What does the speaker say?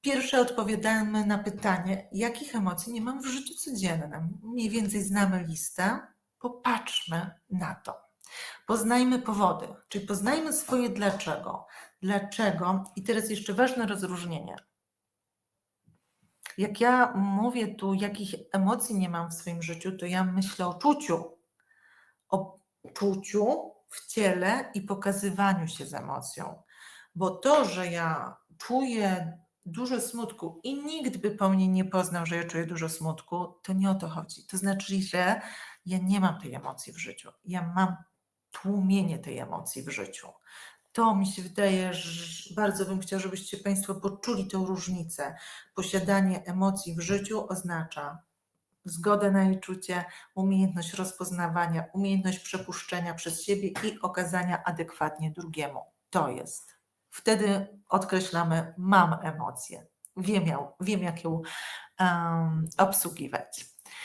Pierwsze odpowiadamy na pytanie, jakich emocji nie mam w życiu codziennym. Mniej więcej znamy listę. Popatrzmy na to. Poznajmy powody, czyli poznajmy swoje dlaczego. Dlaczego? I teraz jeszcze ważne rozróżnienie. Jak ja mówię tu, jakich emocji nie mam w swoim życiu, to ja myślę o czuciu. O czuciu w ciele i pokazywaniu się z emocją. Bo to, że ja czuję dużo smutku i nikt by po mnie nie poznał, że ja czuję dużo smutku, to nie o to chodzi. To znaczy, że ja nie mam tej emocji w życiu. Ja mam tłumienie tej emocji w życiu. To mi się wydaje, że bardzo bym chciała, żebyście Państwo poczuli tę różnicę. Posiadanie emocji w życiu oznacza zgodę na jej czucie, umiejętność rozpoznawania, umiejętność przepuszczenia przez siebie i okazania adekwatnie drugiemu. To jest. Wtedy odkreślamy, mam emocje. Wiem, wiem jak ją um, obsługiwać.